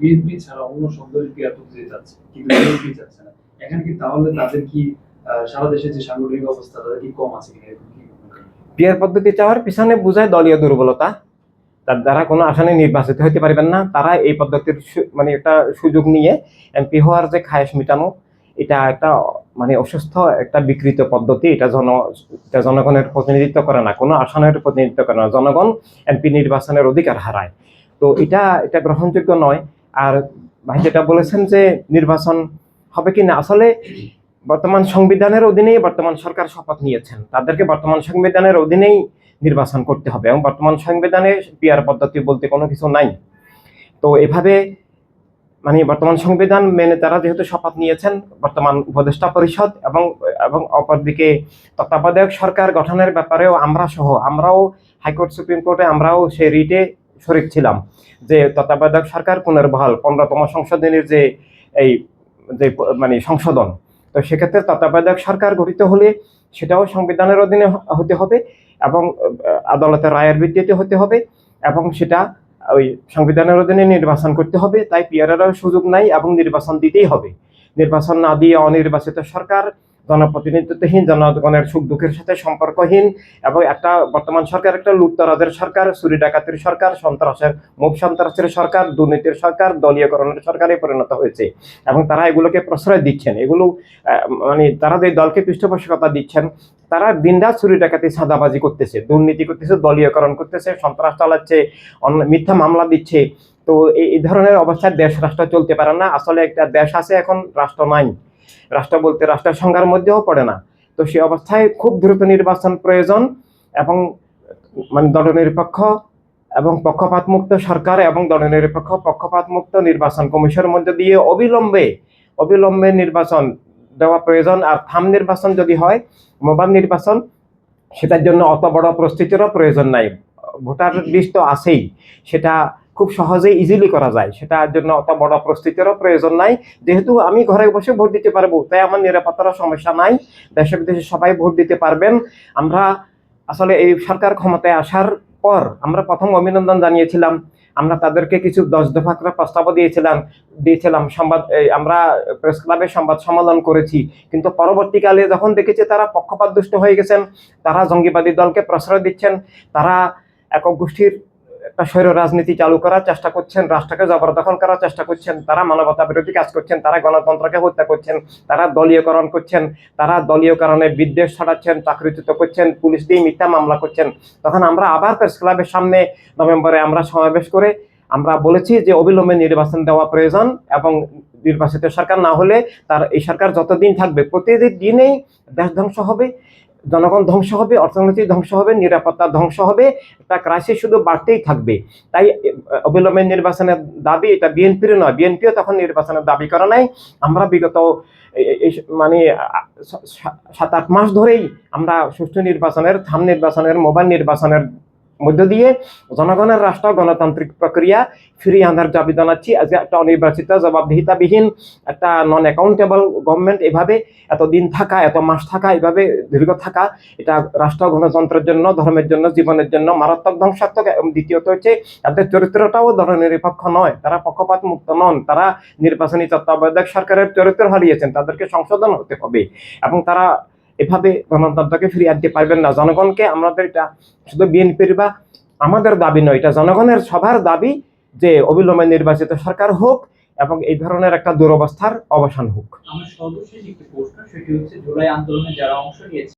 BNP ছাড়া অন্য সব দলের যাচ্ছে, কিন্তু বিএনপি যাচ্ছে না। কি তাহলে তাদের কি সারা দেশে যে সাংগঠনিক অবস্থা, তাদের কি কম আছে কিনা? পিয়ার পদ্ধতি চাওয়ার পিছনে বোঝায় দলীয় দুর্বলতা। তার দ্বারা কোনো আসনে নির্বাচিত পারবেন না। তারা এই পদ্ধতির মানে একটা সুযোগ নিয়ে এমপি হওয়ার যে খায়েশ মেটানো, এটা একটা মানে অসুস্থ একটা বিকৃত পদ্ধতি। এটা জন, এটা জনগণের প্রতিনিধিত্ব করে না। কোনো আসনের প্রতিনিধিত্ব করে না। জনগণ এমপি নির্বাচনের অধিকার হারায়। তো এটা এটা গ্রহণযোগ্য নয়। আর ভাই যেটা বলেছেন যে নির্বাচন হবে কি না, আসলে বর্তমান সংবিধানের অধীনেই বর্তমান সরকার শপথ নিয়েছেন। তাদেরকে বর্তমান সংবিধানের অধীনেই নির্বাচন করতে হবে এবং বর্তমান সংবিধানে পিয়ার পদ্ধতি বলতে কোনো কিছু নাই। তো এভাবে মানে বর্তমান সংবিধান মেনে তারা যেহেতু শপথ নিয়েছেন, বর্তমান উপদেষ্টা পরিষদ এবং এবং অপরদিকে তত্ত্বাবধায়ক সরকার গঠনের ব্যাপারেও আমরা সহ আমরাও হাইকোর্ট, সুপ্রিম কোর্টে, আমরাও সেই রিটে শরিক ছিলাম, যে তত্ত্বাবধায়ক সরকার পুনর্বহাল পনেরোতম সংশোধনীর যে এই, যে মানে সংশোধন। তো সেক্ষেত্রে তত্ত্বাবধায়ক সরকার গঠিত হলে সেটাও সংবিধানের অধীনে হতে হবে এবং আদালতের রায়ের ভিত্তিতে হতে হবে এবং সেটা ওই সংবিধানের অধীনে নির্বাচন করতে হবে, তাই পিয়ারেরও সুযোগ নাই এবং নির্বাচন দিতেই হবে। নির্বাচন না দিয়ে অনির্বাচিত সরকার জনপ্রতিনিধিত্বহীন, জনগণের সুখ দুঃখের সাথে সম্পর্কহীন এবং একটা বর্তমান সরকার, একটা লুটতরাজের সরকার, চুরি ডাকাতির সরকার, সন্ত্রাসের মুখ, সন্ত্রাসের সরকার, দুর্নীতির সরকার, দলীয়করণের সরকারে পরিণত হয়েছে এবং তারা এগুলোকে প্রশ্রয় দিচ্ছেন। এগুলো মানে তারা যে দলকে পৃষ্ঠপোষকতা দিচ্ছেন, তারা দিনরাত চুরি ডাকাতি, সাদাবাজি করতেছে, দুর্নীতি করতেছে, দলীয়করণ করতেছে, সন্ত্রাস চালাচ্ছে মিথ্যা মামলা দিচ্ছে। তো এই ধরনের অবস্থায় দেশ রাষ্ট্র চলতে পারে না। আসলে একটা দেশ আছে, এখন রাষ্ট্র নাই। রাষ্ট্র বলতে রাষ্ট্রের সংজ্ঞার মধ্যেও পড়ে না। তো সেই অবস্থায় খুব দ্রুত নির্বাচন প্রয়োজন এবং মানে দলনিরপেক্ষ এবং পক্ষপাত মুক্ত সরকার এবং দলনিরপেক্ষ পক্ষপাত মুক্ত নির্বাচন কমিশনের মধ্যে দিয়ে অবিলম্বে অবিলম্বে নির্বাচন দেওয়া প্রয়োজন। আর থাম নির্বাচন যদি হয় মোবাইল নির্বাচন সেটার জন্য অত বড় প্রস্তুতিরও প্রয়োজন নাই। ভোটার লিস্ট তো আছেই। সেটা খুব সহজেই ইজিলি করা যায়। সেটার জন্য অত বড় প্রস্তুতিরও প্রয়োজন নাই। যেহেতু আমি ঘরে বসে ভোট দিতে পারব, তাই আমার নিরাপত্তার সমস্যা নাই। দেশে বিদেশে সবাই ভোট দিতে পারবেন। আমরা আসলে এই সরকার ক্ষমতায় আসার পর আমরা প্রথম অভিনন্দন জানিয়েছিলাম। আমরা তাদেরকে কিছু দশ দফা করে প্রস্তাবও দিয়েছিলাম। দিয়েছিলাম সংবাদ আমরা প্রেস ক্লাবে সংবাদ সম্মেলন করেছি। কিন্তু পরবর্তীকালে যখন দেখেছি তারা পক্ষপাত দুষ্ট হয়ে গেছেন, তারা জঙ্গিবাদী দলকে প্রশ্রয় দিচ্ছেন, তারা একক গোষ্ঠীর একটা স্বৈর রাজনীতি চালু করার চেষ্টা করছেন, রাষ্ট্রকে জবরদখল করার চেষ্টা করছেন, তারা মানবতা বিরোধী কাজ করছেন, তারা গণতন্ত্রকে হত্যা করছেন, তারা দলীয়করণ করছেন, তারা দলীয় কারণে বিদ্বেষ ছড়াচ্ছেন, চাকরিচ্যুত করছেন, পুলিশ দিয়ে মিথ্যা মামলা করছেন। তখন আমরা আবার প্রেস ক্লাবের সামনে নভেম্বরে আমরা সমাবেশ করে আমরা বলেছি যে অবিলম্বে নির্বাচন দেওয়া প্রয়োজন এবং নির্বাচিত সরকার না হলে তার এই সরকার যতদিন থাকবে, প্রতিদিন দিনেই দেশ ধ্বংস হবে। জনগণ ধ্বংস হবে, অর্থনীতি ধ্বংস হবে, নিরাপত্তা ধ্বংস হবে, একটা ক্রাইসিস শুধু বাড়তেই থাকবে। তাই অবিলম্বে নির্বাচনের দাবি এটা বিএনপির নয়, বিএনপিও তখন নির্বাচনের দাবি করে নাই। আমরা বিগত মানে সাত, আট মাস ধরেই আমরা সুষ্ঠু নির্বাচনের, থাম নির্বাচনের, মোবাইল নির্বাচনের মধ্য দিয়ে জনগণের রাষ্ট্র গণতান্ত্রিক প্রক্রিয়া ফিরিয়ে আনার দাবি জানাচ্ছি আজকে একটা অনির্বাচিত জবাবদিহিতাবিহীন একটা নন অ্যাকাউন্টেবল গভর্নমেন্ট এভাবে এত দিন থাকা, এত মাস থাকা এভাবে দীর্ঘ থাকা, এটা রাষ্ট্র গণতন্ত্রের জন্য ধর্মের জন্য জীবনের জন্য মারাত্মক ধ্বংসাত্মক এবং দ্বিতীয়ত হচ্ছে তাদের চরিত্রটাও ধর্মনিরপেক্ষ নয় তারা পক্ষপাত মুক্ত নন তারা নির্বাচনী তত্ত্বাবধায়ক সরকারের চরিত্র হারিয়েছেন তাদেরকে সংশোধন হতে হবে। এবং তারা এভাবে গণতন্ত্রকে ফিরিয়ে আনতে পারবেন না। জনগণকে আমাদের এটা শুধু বিএনপির বা আমাদের দাবি নয়, এটা জনগণের সবার দাবি যে অবিলম্বে নির্বাচিত সরকার হোক এবং এই ধরনের একটা দুরবস্থার অবসান হোক। আমার সর্বশেষ একটি প্রশ্ন, সেটি হচ্ছে, জুলাই আন্দোলনে যারা অংশ নিয়েছে